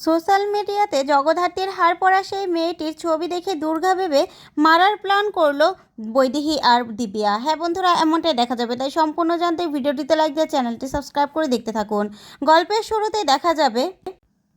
Social মিডিয়াতে জগদ্ধাত্রীর হার পড়া সেই মেয়েটির ছবি দেখে দুর্গা ভেবে মারার প্ল্যান করল বৈদেহী আর দিব্যা। হ্যাঁ বন্ধুরা, এমনটাই দেখা যাবে। তাই সম্পূর্ণ জানতে ভিডিওটিতে লাইক দিয়ে চ্যানেলটি সাবস্ক্রাইব করে দেখতে থাকুন। গল্পের শুরুতে দেখা যাবে,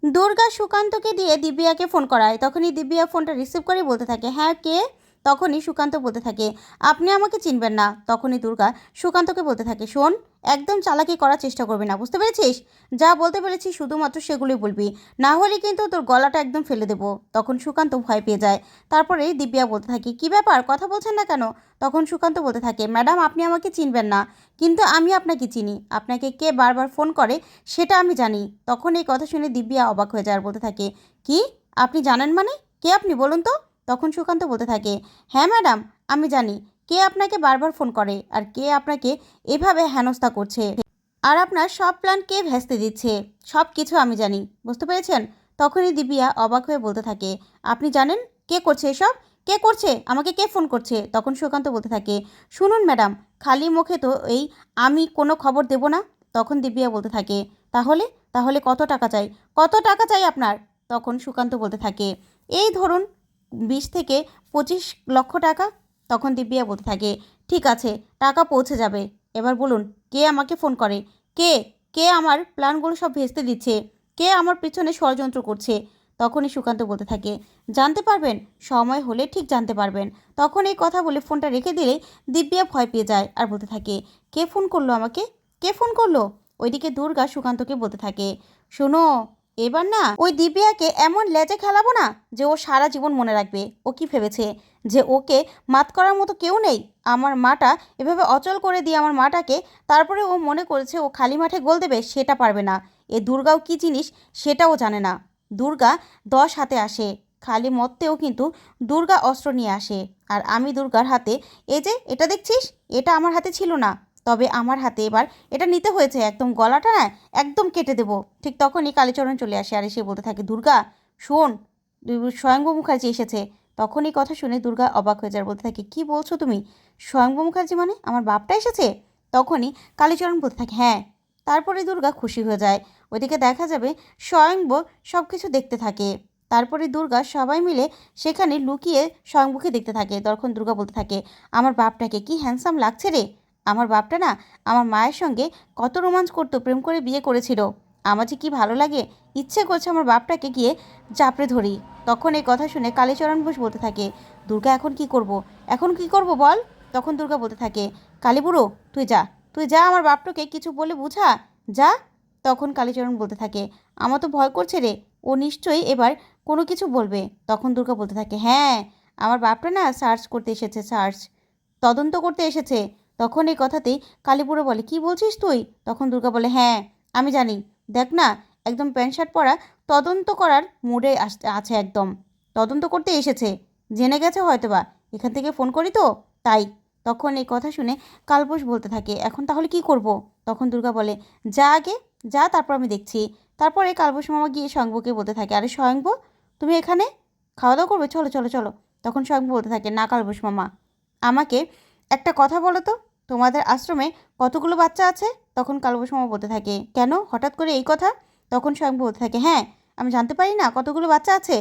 দুর্গা সুকান্তকে দিয়ে দিব্যাকে ফোন করায়। তখনই দিব্যা ফোনটা রিসিভ করে বলতে থাকে হ্যাঁ কে? তখনই সুকান্ত বলতে থাকে, আপনি আমাকে চিনবেন না। তখনই দুর্গা সুকান্তকে বলতে থাকে, শোন, একদম চালাকি করার চেষ্টা করবি না, বুঝতে পেরেছিস? যা বলতে পেরেছি শুধুমাত্র সেগুলোই বলবি। না হলে কিন্তু তোর গলাটা একদম ফেলে দেবো। তখন সুকান্ত ভয় পেয়ে যায়। তারপরে দিব্যা বলতে থাকে, কি ব্যাপার? কথা বলছেন না কেন? তখন সুকান্ত বলতে থাকে, ম্যাডাম, আপনি আমাকে চিনবেন না, কিন্তু আমি আপনাকে চিনি। আপনাকে কে বারবার ফোন করে সেটা আমি জানি। তখন এই কথা শুনে দিব্যা অবাক হয়ে যায় আর বলতে থাকে, কি? আপনি জানেন মানে? কে আপনি? বলুন তো। তখন সুকান্ত বলতে থাকে হ্যাঁ ম্যাডাম, আমি জানি। কে আপনাকে বারবার ফোন করে আর কে আপনাকে এভাবে হেনস্থা করছে? আর আপনার সব প্ল্যান কে ভেস্তে দিচ্ছে? সব কিছু আমি জানি। বুঝতে পেরেছেন? তখনই দিবিয়া অবাক হয়ে বলতে থাকে, আপনি জানেন কে করছে এসব? কে করছে? আমাকে কে ফোন করছে? তখন সুকান্ত বলতে থাকে, শুনুন, ম্যাডাম, খালি মুখে তো এই আমি কোনো খবর দেব না? তখন দিবিয়া বলতে থাকে, তাহলে? তাহলে কত টাকা চাই? কত টাকা চাই আপনার? তখন সুকান্ত বলতে থাকে, এই ধরুন বিশ থেকে পঁচিশ লক্ষ টাকা তখন দিব্যা বলতে থাকে, ঠিক আছে, টাকা পৌঁছে যাবে। এবার বলুন, কে আমাকে ফোন করে? কে? কে আমার প্ল্যানগুলো সব ভেস্তে দিচ্ছে? কে আমার পিছনে ষড়যন্ত্র করছে? তখনই সুকান্ত বলতে থাকে, জানতে পারবেন? সময় হলে ঠিক জানতে পারবেন। তখন এই কথা বলে ফোনটা রেখে দিলে দিব্যা ভয় পেয়ে যায় আর বলতে থাকে, কে ফোন করল আমাকে? কে ফোন করল? ওইদিকে দুর্গা সুকান্তকে বলতে থাকে, শোনো এবার না, ওই দিব্যাকে এমন লেজে খেলাবো না যে ও সারা জীবন মনে রাখবে। ও কি ভেবেছে? যে ওকে মাত করার মতো কেউ নেই? আমার মাটা এভাবে অচল করে দিয়ে আমার মাটাকে, তারপরে ও মনে করেছে ও খালি মাঠে গোল দেবে, সেটা পারবে না। এ দুর্গাও কী জিনিস, সেটাও জানে না। দুর্গা দশ হাতে আসে, খালি মত্তেও কিন্তু দুর্গা অস্ত্র নিয়ে আসে। আর আমি দুর্গার হাতে, এই যে, এটা দেখছিস? এটা আমার হাতে ছিল না। তবে আমার হাতে এবার এটা নিতে হয়েছে। একদম গলাটা না একদম কেটে দেবো। ঠিক তখনই কালীচরণ চলে আসে আর এসে বলতে থাকে, দুর্গা, শোন স্বয়ংভূ মুখার্জি এসেছে। তখনই কথা শুনে দুর্গা অবাক হয়ে যায়, বলতে থাকে, কি বলছো তুমি? স্বয়ংভূ মুখার্জি মানে আমার বাপটা এসেছে? তখনই কালীচরণ বলতে থাকে হ্যাঁ। তারপরে দুর্গা খুশি হয়ে যায়। ওইদিকে দেখা যাবে স্বয়ংভ সব কিছু দেখতে থাকে। তারপরে দুর্গা সবাই মিলে সেখানে লুকিয়ে স্বয়ংভূকে দেখতে থাকে। তখন দুর্গা বলতে থাকে, আমার বাপটাকে কি হ্যান্ডসাম লাগছে রে? আমার বাপটা না আমার মায়ের সঙ্গে কত রোমাঞ্চ করতো, প্রেম করে বিয়ে করেছিল। আমার যে কী ভালো লাগে, ইচ্ছে করছে আমার বাপটাকে গিয়ে চাপড়ে ধরি। তখন এই কথা শুনে কালীচরণ ঘোষ বলতে থাকে, দুর্গা, এখন কি করব। এখন কি করব বল? তখন দুর্গা বলতে থাকে কালীবুড়ো তুই যা তুই যা আমার বাপটাকে কিছু বলে বুঝা, যা। তখন কালীচরণ বলতে থাকে, আমার তো ভয় করছে রে, ও নিশ্চয়ই এবার কোনো কিছু বলবে। তখন দুর্গা বলতে থাকে হ্যাঁ আমার বাপটা না সার্চ করতে এসেছে সার্চ তদন্ত করতে এসেছে। তখন এই কথাতেই কালীপুরো বলে, কি বলছিস তুই? তখন দুর্গা বলে হ্যাঁ আমি জানি। দেখ না, একদম প্যান্ট শার্ট পরা তদন্ত করার মুডে আছে একদম। তদন্ত করতে এসেছে। জেনে গেছে হয়তো বা এখান থেকে ফোন করি তো? তাই। তখন এই কথা শুনে কালবোস বলতে থাকে, এখন তাহলে কি করব? তখন দুর্গা বলে, যা আগে, যা, তারপর আমি দেখছি। তারপরে কালবোস মামা গিয়ে স্বয়ংভূকে বলতে থাকে, আরে স্বয়ংভূ তুমি এখানে? খাওয়া দাওয়া করবে? চলো চলো চলো। তখন স্বয়ংভূ বলতে থাকে, না কালবোস মামা, আমাকে একটা কথা বলো তো, তোমাদের আশ্রমে কতগুলো বাচ্চা আছে? তখন কালবসমা বলতে থাকে, কেন? হঠাৎ করে এই কথা? তখন স্বয়ং বলতে থাকে হ্যাঁ আমি জানতে পারি না কতগুলো বাচ্চা আছে।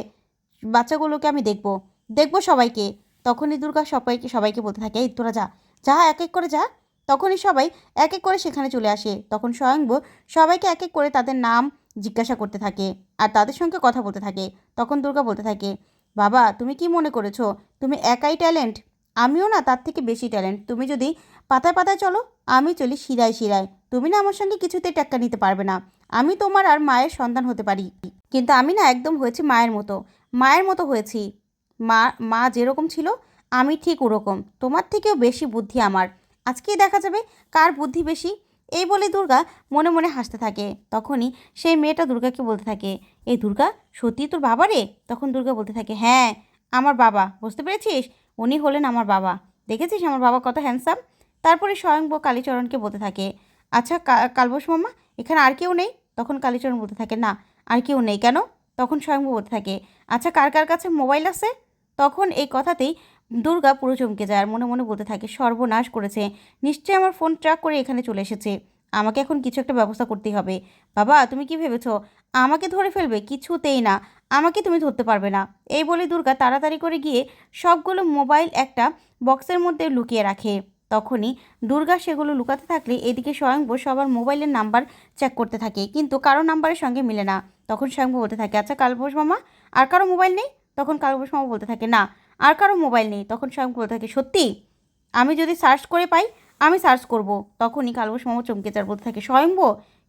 বাচ্চাগুলোকে আমি দেখব। দেখব সবাইকে। তখনই দুর্গা সবাইকে সবাইকে বলতে থাকে, এই তোরা যা যা, এক এক করে যা। তখনই সবাই এক এক করে সেখানে চলে আসে। তখন স্বয়ংব সবাইকে এক এক করে তাদের নাম জিজ্ঞাসা করতে থাকে আর তাদের সঙ্গে কথা বলতে থাকে। তখন দুর্গা বলতে থাকে, বাবা, তুমি কি মনে করেছ? তুমি একাই ট্যালেন্ট? আমিও না তার থেকে বেশি ট্যালেন্ট তুমি যদি পাতায় পাতায় চলো, আমি চলি শিরায় শিরায়। তুমি না আমার সঙ্গে কিছুতে টাক্কা নিতে পারবে না। আমি তোমার আর মায়ের সন্তান হতে পারি। কিন্তু আমি না একদম হয়েছি মায়ের মতো। মায়ের মতো হয়েছি। মা মা যেরকম ছিল, আমি ঠিক ওরকম। তোমার থেকেও বেশি বুদ্ধি আমার। আজকেই দেখা যাবে কার বুদ্ধি বেশি। এই বলে দুর্গা মনে মনে হাসতে থাকে। তখনই সেই মেয়েটা দুর্গাকে বলতে থাকে, এই দুর্গা সত্যি তোর বাবা রে? তখন দুর্গা বলতে থাকে হ্যাঁ আমার বাবা। বুঝতে পেরেছিস? উনি হলেন আমার বাবা। দেখেছিস আমার বাবা কত হ্যান্ডসাম তারপরে স্বয়ংব কালীচরণকে বলতে থাকে আচ্ছা কালবোস মামা এখানে আর কেউ নেই? তখন কালীচরণ বলতে থাকে, না, আর কেউ নেই। কেন? তখন স্বয়ংব বলতে থাকে আচ্ছা কার কার কাছে মোবাইল আছে? তখন এই কথাতেই দুর্গা পুরো চমকে যায় আর মনে মনে বলতে থাকে, সর্বনাশ করেছে। নিশ্চয়ই আমার ফোন ট্র্যাক করে এখানে চলে এসেছে। আমাকে এখন কিছু একটা ব্যবস্থা করতেই হবে। বাবা, তুমি কি ভেবেছো? আমাকে ধরে ফেলবে? কিছুতেই না। আমাকে তুমি ধরতে পারবে না। এই বলে দুর্গা তাড়াতাড়ি করে গিয়ে সবগুলো মোবাইল একটা বক্সের মধ্যে লুকিয়ে রাখে। তখনই দুর্গা সেগুলো লুকাতে থাকলে এদিকে স্বয়ংব সবার মোবাইলের নাম্বার চেক করতে থাকে, কিন্তু কারও নাম্বারের সঙ্গে মিলে না। তখন স্বয়ংব বলতে থাকে আচ্ছা কালবোস মামা, আর কারও মোবাইল নেই? তখন কালবোস মামা বলতে থাকে, না, আর কারও মোবাইল নেই। তখন স্বয়ংব বলতে থাকে, সত্যি? আমি যদি সার্চ করে পাই, আমি সার্চ করব। তখনই কালবোস মামা চমকে যার বলতে থাকে স্বয়ংব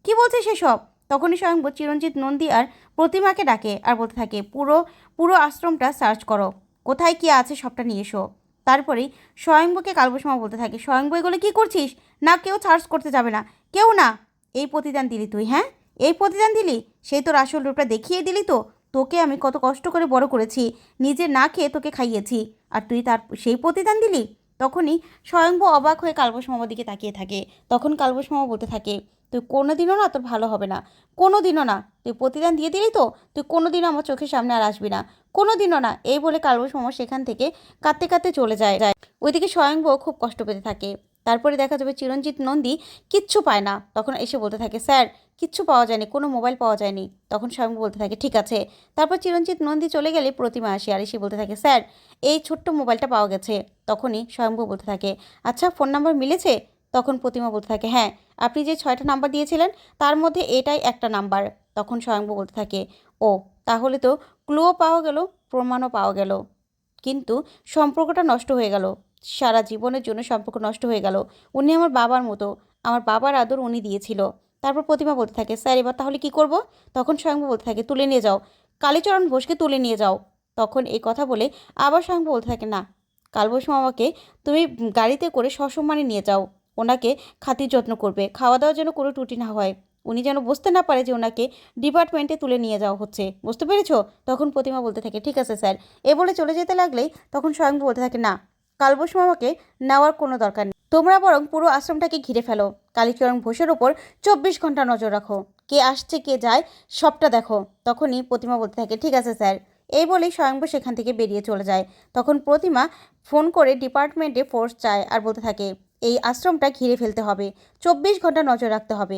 কী বলছে সেসব তখনই স্বয়ংব চিরঞ্জিত নন্দী আর প্রতিমাকে ডাকে আর বলতে থাকে, পুরো পুরো আশ্রমটা সার্চ করো। কোথায় কী আছে সবটা নিয়ে এসো। তারপরেই স্বয়ংবকে কালবসমা বলতে থাকে স্বয়ংব এগুলো কী করছিস? না, কেউ সার্চ করতে যাবে না। কেউ না। এই প্রতিদান দিলি তুই হ্যাঁ? এই প্রতিদান দিলি? সেই তোর আসল রূপটা দেখিয়ে দিলি তো? তোকে আমি কত কষ্ট করে বড় করেছি। নিজে না খেয়ে তোকে খাইয়েছি। আর তুই তার, সেই প্রতিদান দিলি? তখনই স্বয়ংব অবাক হয়ে কালবসমামার দিকে তাকিয়ে থাকে। তখন কালবসমামা বলতে থাকে তুই কোনো দিনও না তোর ভালো হবে না। কোনো দিনও না। তুই প্রতিদান দিয়ে দিলি তো, তুই কোনো দিনও আমার চোখের সামনে আর আসবি না। কোনো দিনও না। এই বলে কালবস মামা সেখান থেকে কাঁদতে কাঁদতে চলে যায়। ওইদিকে স্বয়ংব খুব কষ্ট পেতে থাকে। তারপরে দেখা যাবে চিরঞ্জিত নন্দী কিচ্ছু পায় না। তখন এসে বলতে থাকে, স্যার, কিচ্ছু পাওয়া যায়নি, কোনো মোবাইল পাওয়া যায়নি। তখন স্বয়ংব বলতে থাকে, ঠিক আছে। তারপর চিরঞ্জিত নন্দী চলে গেলে প্রতিমা আসে আর এসে বলতে থাকে, স্যার, এই ছোট্ট মোবাইলটা পাওয়া গেছে। তখনই স্বয়ংব বলতে থাকে আচ্ছা ফোন নাম্বার মিলেছে? তখন প্রতিমা বলতে থাকে হ্যাঁ। আপনি যে ছয়টা নাম্বার দিয়েছিলেন, তার মধ্যে এটাই একটা নাম্বার। তখন স্বয়ংব বলতে থাকে, ও, তাহলে তো ক্লুও পাওয়া গেল, প্রমাণও পাওয়া গেল। কিন্তু সম্পর্কটা নষ্ট হয়ে গেল। সারা জীবনের জন্য সম্পর্ক নষ্ট হয়ে গেল। উনি আমার বাবার মতো। আমার বাবার আদর উনি দিয়েছিল। তারপর প্রতিমা বলতে থাকে, স্যার, এবার তাহলে কি করব? তখন স্বয়ংব বলতে থাকে, তুলে নিয়ে যাও। কালীচরণ ঘোষকে তুলে নিয়ে যাও। তখন এই কথা বলে আবার স্বয়ংব বলতে থাকে, না কালবোস মামাকে তুমি গাড়িতে করে সসম্মানে নিয়ে যাও। ওনাকে খাতির যত্ন করবে। খাওয়া দাওয়ার যেন কোনো ত্রুটি না হয়। উনি যেন বুঝতে না পারে যে ওনাকে ডিপার্টমেন্টে তুলে নিয়ে যাওয়া হচ্ছে। বুঝতে পেরেছ? তখন প্রতিমা বলতে থাকে, ঠিক আছে স্যার। এ বলে চলে যেতে লাগলেই তখন স্বয়ং বলতে থাকে, না কালবোস মামাকে নেওয়ার কোনো দরকার নেই। তোমরা বরং পুরো আশ্রমটাকে ঘিরে ফেলো। কালীচরণ ঘোষের ওপর চব্বিশ ঘণ্টা নজর রাখো। কে আসছে, কে যায়, সবটা দেখো। তখনই প্রতিমা বলতে থাকে, ঠিক আছে স্যার। এই বলেই স্বয়ংব সেখান থেকে বেরিয়ে চলে যায়। তখন প্রতিমা ফোন করে ডিপার্টমেন্টে ফোর্স চায় আর বলতে থাকে এই আশ্রমটা ঘিরে ফেলতে হবে। চব্বিশ ঘণ্টা নজর রাখতে হবে।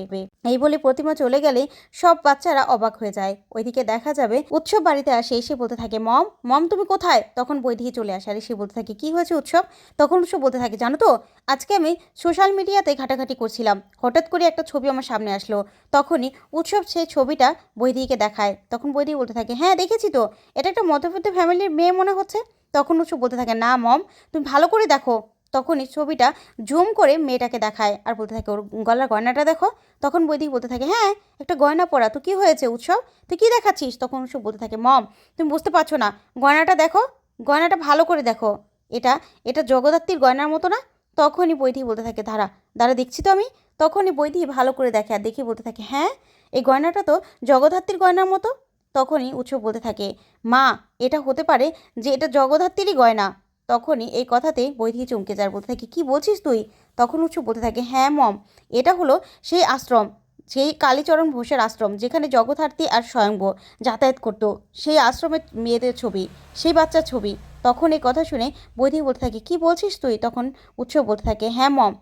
এই বলে প্রতিমা চলে গেলে সব বাচ্চারা অবাক হয়ে যায়। ওইদিকে দেখা যাবে উৎসব বাড়িতে আসে, এসে বলতে থাকে, মম মম, তুমি কোথায়? তখন বৈদিকে চলে আসে। আর এসে বলতে থাকে, কি হয়েছে উৎসব? তখন উৎসব বলতে থাকে, জানো তো, আজকে আমি সোশ্যাল মিডিয়াতে ঘাটাঘাটি করছিলাম। হঠাৎ করে একটা ছবি আমার সামনে আসলো। তখনই উৎসব সেই ছবিটা বৈদিকে দেখায়। তখন বৈদি বলতে থাকে হ্যাঁ দেখেছি তো। এটা একটা মধ্যবিত্ত ফ্যামিলির মেয়ে মনে হচ্ছে? তখন উৎসব বলতে থাকে, না, মম, তুমি ভালো করে দেখো। তখনই ছবিটা জুম করে মেয়েটাকে দেখায় আর বলতে থাকে ওর গলার গয়নাটা দেখো। তখন বৈদিক বলতে থাকে হ্যাঁ একটা গয়না পরা, তো কী হয়েছে উৎসব? তুই কী দেখাচ্ছিস? তখন উৎসব বলতে থাকে, মম, তুমি বুঝতে পারছ না, গয়নাটা দেখো, গয়নাটা ভালো করে দেখো। এটা এটা জগদ্ধাত্রীর গয়নার মতো না? তখনই বৈদি বলতে থাকে ধারা দাঁড়া, দেখছি তো আমি। তখনই বৈদি ভালো করে দেখে আর দেখে বলতে থাকে হ্যাঁ এই গয়নাটা তো জগদ্ধাত্রীর গয়নার মতো? তখনই উৎসব বলতে থাকে, মা, এটা হতে পারে যে এটা জগদ্ধাত্রীরই গয়না। তখনই এই কথাতে বৈধি চমকে যার বলতে থাকে, কী বলছিস তুই? তখন উৎসব বলতে থাকে হ্যাঁ মম, এটা হলো সেই আশ্রম, সেই কালীচরণ ঘোষের আশ্রম, যেখানে জগদ্ধার্থী আর স্বয়ংব যাতায়াত করতো। সেই আশ্রমের মেয়েদের ছবি, সেই বাচ্চার ছবি। তখন এই কথা শুনে বৈধি বলতে থাকে, কী বলছিস তুই? তখন উৎসব বলতে থাকে হ্যাঁ মম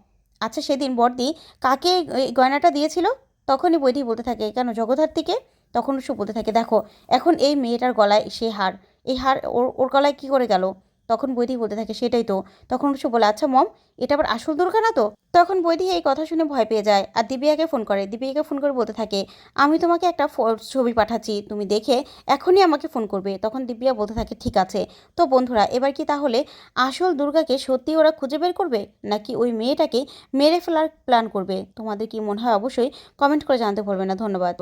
আচ্ছা সেদিন বর্দি কাকে এই গয়নাটা দিয়েছিল? তখনই বৈধি বলতে থাকে, কেন জগদ্ধার্থীকে তখন উৎসব বলতে থাকে, দেখো, এখন এই মেয়েটার গলায় সে হার, এই হার ওর ওর গলায় কী করে গেল? তখন বৈদি বলতে থাকে, সেটাই তো। তখন সে বলে আচ্ছা মম, এটা আবার আসল দুর্গা না তো? তখন বৈদি এই কথা শুনে ভয় পেয়ে যায় আর দিবিয়াকে ফোন করে। দিবিয়াকে ফোন করে বলতে থাকে, আমি তোমাকে একটা ছবি পাঠাচ্ছি, তুমি দেখে এখনই আমাকে ফোন করবে। তখন দিব্যা বলতে থাকে, ঠিক আছে। তো বন্ধুরা, এবার কি তাহলে আসল দুর্গাকে সত্যি ওরা খুঁজে বের করবে? নাকি ওই মেয়েটাকে মেরে ফেলার প্ল্যান করবে? তোমাদের কি মনে হয়? অবশ্যই কমেন্ট করে জানতে পারবে না। ধন্যবাদ।